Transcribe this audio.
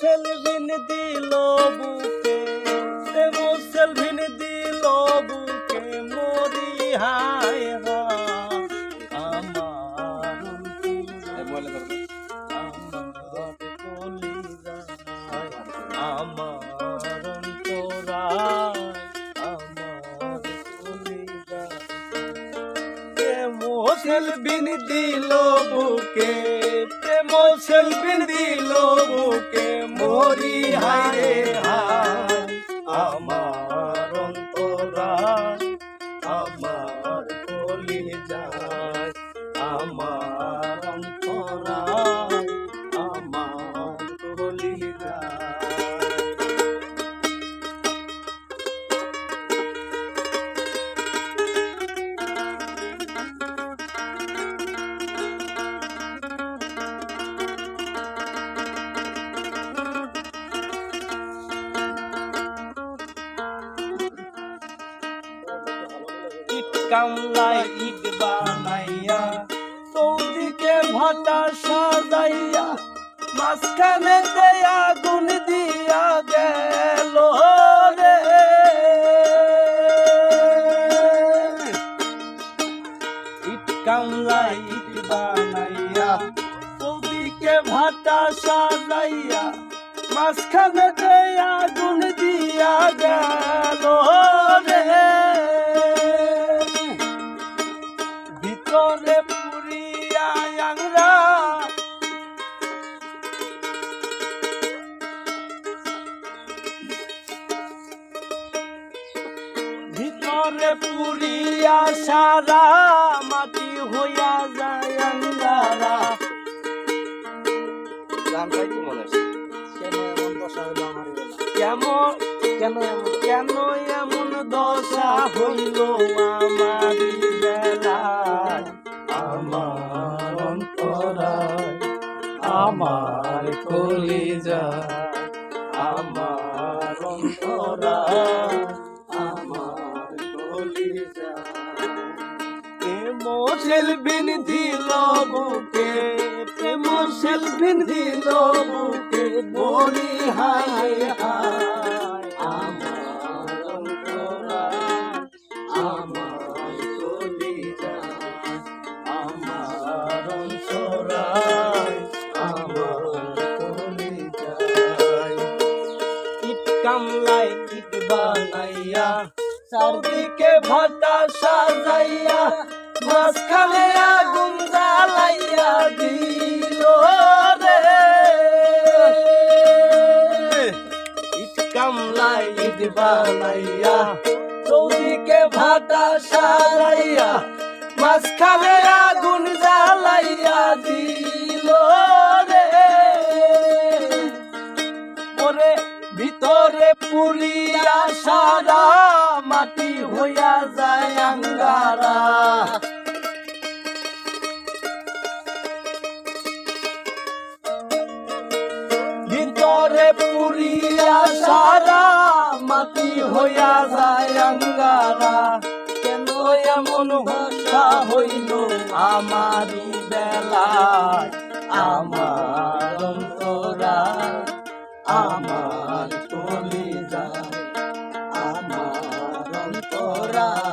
সেলভিন দিল বুকে মোসেল ভিন দিল বুকে মরি হায় সেলভিন দিল বুকে, প্রেম সেলভিন দিল বুকে, মরি হায় হায়, আমার অন্তরায় আমার কলিজায় আমার অন্তরায় আমার কলিজায় ইট কামলাই ইট বানাইয়া, চৌদিকে ভাটা সাজাইয়া, মাঝখানে গুণ দিয়া গেল রে। ইট কামলাই ইট বানাইয়া, চৌদিকে ভাটা সাজাইয়া ভিতরে পুরিয়া আংরা। ভিতরে পুরিয়া সারা মাটি হইয়া যায় আঙ্গারা গান গাইতে মনে আছে? কেমন কেন? কেন এমন? দশা হইল আমার বেলায় আমার অন্তরায়, আমার কলিজা, আমার অন্তরায়, আমার কলিজা। প্রেম সেলভিন দিল বুকে প্রেম সেলভিন দিল বুকে বলি ইট বানাইয়া, চারদিকে ভাটা সাজাইয়া, মাঝখানে আগুন জ্বালাইয়া দিল রে। ইট কামলাই ইট বানাইয়া, চৌদিকে ভাটা সাজাইয়া, মাঝখানে আগুন জ্বালাইয়া আঙ্গারা কেন এমন ভাষা হইল আমারি বেলায়? আমার অন্তরা আমার আমার অন্তরায় আমার